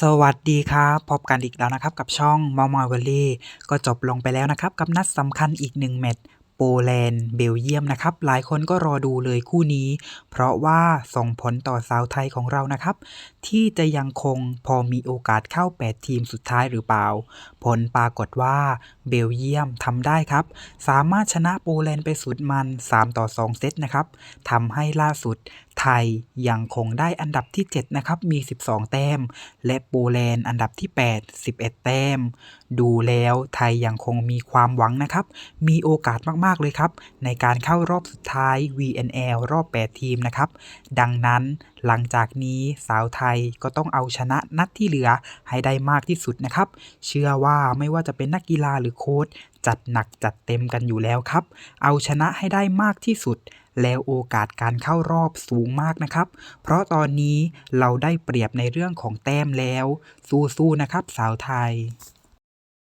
สวัสดีครับพบกันอีกแล้วนะครับ กับช่องมอมอยวอลลี่ ก็จบลงไปแล้วนะครับ กับนัดสำคัญอีกหนึ่งแมตช์ โปแลนด์ เบลเยียมนะครับ หลายคนก็รอดูเลยคู่นี้ เพราะว่าส่งผลต่อสาวไทยของเรานะครับ ที่จะยังคงพอมีโอกาสเข้า 8 ทีมสุดท้ายหรือเปล่า ผลปรากฏว่าเบลเยียมทำได้ครับ สามารถชนะโปแลนด์ไปสุดมัน 3 ต่อ 2 เซตนะครับทำให้ล่าสุดไทยยังคงได้อันดับที่ 7 นะครับ มี 12 แต้ม และโปแลนด์อันดับที่ 8 11 แต้ม ดูแล้วไทยยังคงมีความหวังนะครับ มีโอกาสมากากๆเลยครับ ในการเข้ารอบสุดท้าย VNL รอบ 8 ทีมนะครับ ดังนั้นหลังจากนี้สาวไทยก็ต้องเอาชนะนัดที่เหลือให้ได้มากที่สุดนะครับ เชื่อว่าไม่ว่าจะเป็นนักกีฬาหรือโค้ชจัดหนักจัดเต็มกันอยู่แล้วครับ เอาชนะให้ได้มากที่สุด แล้วโอกาสการเข้ารอบสูงมากนะครับ เพราะตอนนี้เราได้เปรียบในเรื่องของแต้มแล้ว สู้ๆนะครับ สาวไทย